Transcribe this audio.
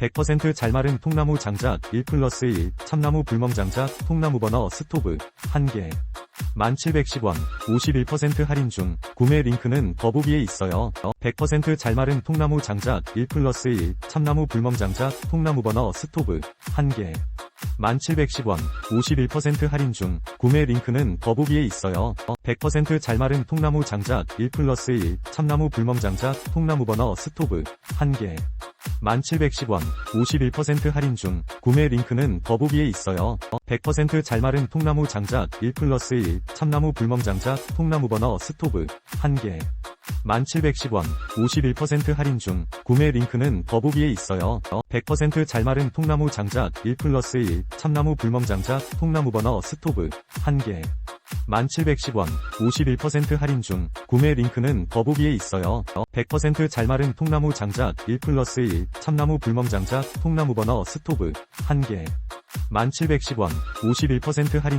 100% 잘마른 통나무 장작 1 플러스 1 참나무 불멍 장작 통나무 버너 스토브 1개. 1710원 51% 할인 중. 구매 링크는 더보기에 있어요. 100% 잘마른 통나무 장작 1 플러스 1 참나무 불멍 장작 통나무 버너 스토브 1개. 1710원 51% 할인 중. 구매 링크는 더보기에 있어요. 100% 잘마른 통나무 장작 1 플러스 1 참나무 불멍 장작 통나무 버너 스토브 1개 1710원 51% 할인 중 구매 링크는 더보기에 있어요. 100% 잘마른 통나무 장작 1 플러스 1 참나무 불멍 장작 통나무 버너 스토브 1개 1710원 51% 할인 중 구매 링크는 더보기에 있어요. 100% 잘마른 통나무 장작 1 플러스 1 참나무 불멍 장작 통나무 버너 스토브 1개 1710원 51% 할인 중 구매 링크는 더보기에 있어요. 100% 잘 마른 통나무 장작 1 플러스 1 참나무 불멍 장작 통나무 버너 스토브 1개 1710원 51% 할인 중